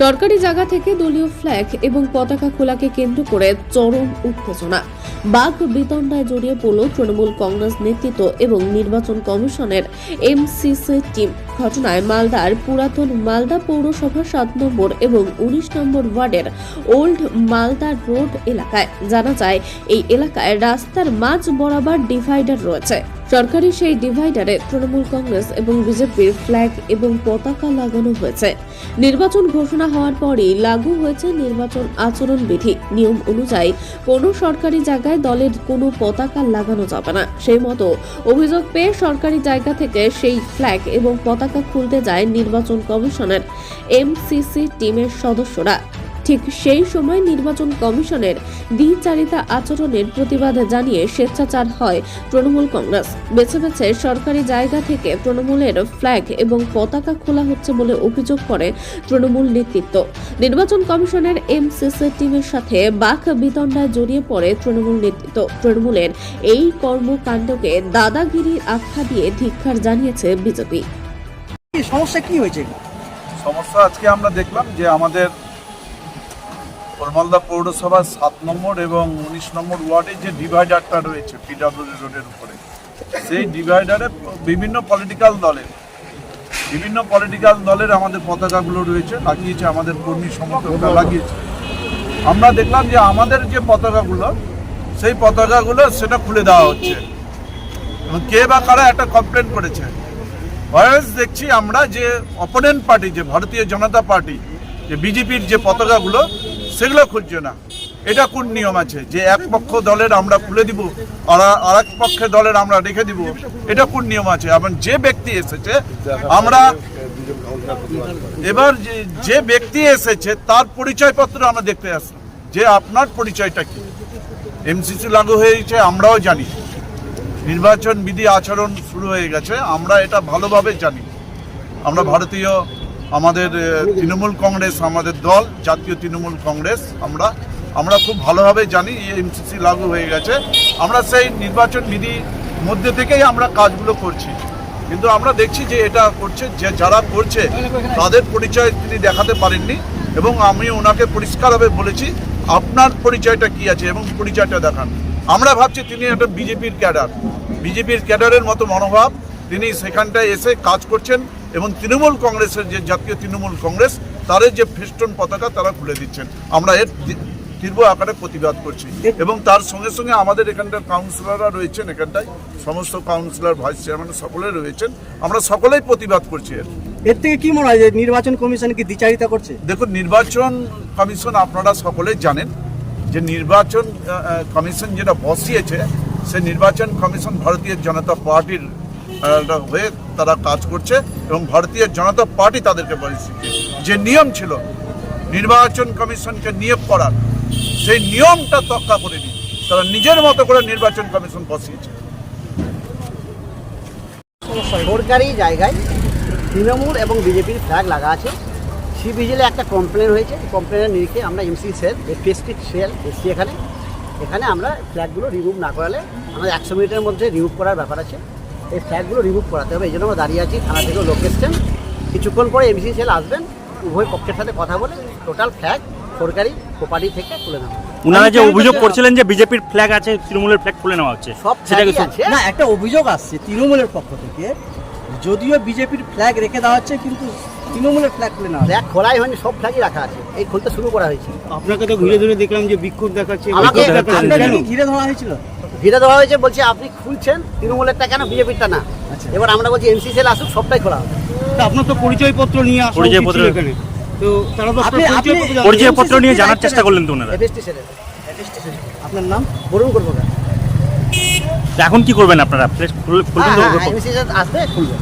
সরকারি জায়গা থেকে দলীয় ফ্ল্যাগ এবং পতাকা খোলাকে কেন্দ্র করে চরম উত্তেজনা। বাঘ বিতণ্ডায় জড়িয়ে পড়ল তৃণমূল কংগ্রেস নেতৃত্ব এবং নির্বাচন কমিশনের এমসিসি টিম। ঘটনায় মালদার পুরাতন মালদা পৌরসভা সাত নম্বর এবং উনিশ নম্বর ওয়ার্ডের ওল্ড মালদা রোড এলাকায়। জানা যায়, এই এলাকায় রাস্তার মাঝ বরাবর ডিভাইডার রয়েছে। সরকারি সেই ডিভাইডারে তৃণমূল কংগ্রেস এবং বিজেপির ফ্ল্যাগ এবং পতাকা লাগানো হয়েছে। নির্বাচন ঘোষণা হওয়ার পরই লাগু হয়েছে নির্বাচন আচরণ বিধি নিয়ম অনুযায়ী কোনো সরকারি জায়গায় দলের কোনো পতাকা লাগানো যাবে না। সেই মতো অভিযোগ পেয়ে সরকারি জায়গা থেকে সেই ফ্ল্যাগ এবং পতাকা খুলতে যায় নির্বাচন কমিশনের এমসিসি টিমের সদস্যরা। ঠিক সেই সময় নির্বাচন কমিশনের দ্বিচারিতা আচরণের প্রতিবাদ জানিয়ে স্বেচ্ছাচার হয় তৃণমূল কংগ্রেস। বেছে বেছে সরকারি জায়গা থেকে তৃণমূলের ফ্ল্যাগ এবং পতাকা খোলা হচ্ছে বলে অভিযোগ করে তৃণমূল নেতৃত্ব। নির্বাচন কমিশনের এমসিসি টিমের সাথে বাক বিতণ্ডায় জড়িয়ে পড়ে তৃণমূল নেতৃত্ব। তৃণমূলের এই কর্মকাণ্ডকে দাদাগিরির আখ্যা দিয়ে ধিক্ষার জানিয়েছে বিজেপি। সমস্যা কি হয়েছে? সমস্যা আজকে আমরা দেখলাম যে আমাদের পরমালদা পৌরসভার সাত নম্বর এবং উনিশ নম্বর ওয়ার্ডে যে ডিভাইডারটা রয়েছে পিডাব্লিউ রোডের উপরে, সেই ডিভাইডারে বিভিন্ন পলিটিক্যাল দলের, বিভিন্ন পলিটিক্যাল দলের আমাদের পতাকাগুলো রয়েছে, লাগিয়েছে আমাদের কর্মী সমর্থকরা লাগিয়েছে। আমরা দেখলাম যে আমাদের যে পতাকাগুলো, সেই পতাকাগুলো সেটা খুলে দেওয়া হচ্ছে। কে বা কারা একটা কমপ্লেন করেছে। ভয়েস দেখছি আমরা যে অপোনেন্ট পার্টি যে ভারতীয় জনতা পার্টি যে বিজেপির যে পতাকাগুলো সেগুলো খুলছে না। এটা কোন নিয়ম আছে? যে এক পক্ষ দলের আমরা খুলে দিব, আর এক পক্ষে দলের আমরা রেখে দিব, এটা কোন নিয়ম আছে? এবং যে ব্যক্তি এসেছে, আমরা এবার যে যে ব্যক্তি এসেছে, তার পরিচয়পত্র আমরা দেখতে আসলাম। যে আপনার পরিচয়টা কি? এমসিসি লাগু হয়েছে, আমরাও জানি। নির্বাচন বিধি আচরণ শুরু হয়ে গেছে, আমরা এটা ভালোভাবে জানি। আমরা ভারতীয় আমাদের তৃণমূল কংগ্রেস, আমাদের দল, জাতীয় তৃণমূল কংগ্রেস, আমরা আমরা খুব ভালোভাবে জানি এমসিসি লাগু হয়ে গেছে। আমরা সেই নির্বাচন বিধি মধ্যে থেকেই আমরা কাজগুলো করছি। কিন্তু আমরা দেখছি যে এটা করছে, যে যারা করছে, তাদের পরিচয় তিনি দেখাতে পারেননি এবং আমি ওনাকে পরিষ্কারভাবে বলেছি, আপনার পরিচয়টা কি আছে এবং পরিচয়টা দেখান। আমরা ভাবছি তিনি একটা বিজেপির ক্যাডার। বিজেপির ক্যাডারের মতো মনোভাব, তিনি সেখানটায় এসে কাজ করছেন এবং তৃণমূল কংগ্রেসের যে জাতীয় তৃণমূল কংগ্রেস তাদের যে ফেস্টন পতাকা তারা খুলে দিচ্ছেন। আমরা এর তীব্র- আকারে প্রতিবাদ করছি। এবং তার সঙ্গে সঙ্গে আমাদের এখানটার কাউন্সিলররা রয়েছেন এখানটায়। সমস্ত কাউন্সিলর ভাইস চেয়ারম্যান সকলে রয়েছেন। আমরা সকলেই প্রতিবাদ করছি এর। এর থেকে কি মনে হয় যে নির্বাচন কমিশন কি দ্বিচারিতা করছে? দেখুন নির্বাচন কমিশন আপনারা সকলেই জানেন যে নির্বাচন কমিশন যেটা বসিয়েছে সে নির্বাচন কমিশন ভারতীয় জনতা পার্টির হয়ে তারা কাজ করছে এবং ভারতীয় জনতা পার্টি তাদেরকে বলেছে যে নিয়ম ছিল নির্বাচন কমিশনকে নিয়োগ করার, সেই নিয়মটা তক্কা করেনি তারা নিজের মতো করে নির্বাচন কমিশন বসিয়েছে। সরকারি জায়গায় তৃণমূল এবং বিজেপির ফ্ল্যাগ লাগা আছে। সি ভিজিলে একটা কমপ্লেন হয়েছে। কমপ্লেনের নিরিখে আমরা এমসি সেল পেস্টিক সেল এসছি এখানে। এখানে আমরা ফ্ল্যাগগুলো রিমুভ না করালে আমাদের একশো মিনিটের মধ্যে রিমুভ করার ব্যাপার আছে। এই ফ্ল্যাগগুলো রিমুভ করাতে হবে এই জন্য আমরা দাঁড়িয়ে আছি থানা থেকেও লোক এসছেন। কিছুক্ষণ পরে এমসি সেল আসবেন উভয় পক্ষের সাথে কথা বলে টোটাল ফ্ল্যাগ সরকারি প্রপার্টি থেকে তুলে নেওয়া। উনারা যে অভিযোগ করছিলেন যে বিজেপির ফ্ল্যাগ আছে তৃণমূলের ফ্ল্যাগ খুলে নেওয়া হচ্ছে সব সেটাকে না একটা অভিযোগ আসছে তৃণমূলের পক্ষ থেকে যদিও বিজেপির ফ্ল্যাগ রেখে দেওয়া হচ্ছে কিন্তু তৃণমূলের ফ্ল্যাগ তুলে নেওয়া হচ্ছে। ফ্ল্যাগ খোলাই হয়নি সব ফ্ল্যাগই রাখা আছে। এই খুলতে শুরু করা হয়েছে। আপনাকে তো ঘুরে ধরে দেখলাম যে বিক্ষোভ দেখাচ্ছে ঘিরে ধরা হয়েছিল? ঘিরে দেওয়া হয়েছে বলছে আপনি খুলছেন তৃণমূলেরটা কেন? বিজেপিরটা না। আচ্ছা। এবার আমরা বলছি এনসিসিএল সেল আসুক সবটাই খোলা হবে। তা আপনার তো পরিচয়পত্র নিয়ে আসা পরিচয়পত্র- এখানে। তো তারা তো পরিচয়পত্র নিয়ে জানার চেষ্টা করলেন তো ওনারা। আপনার নাম? বরুণ করব। এখন কি করবেন আপনারা? খুলবেন এনসি সেল আসবে খুলবে।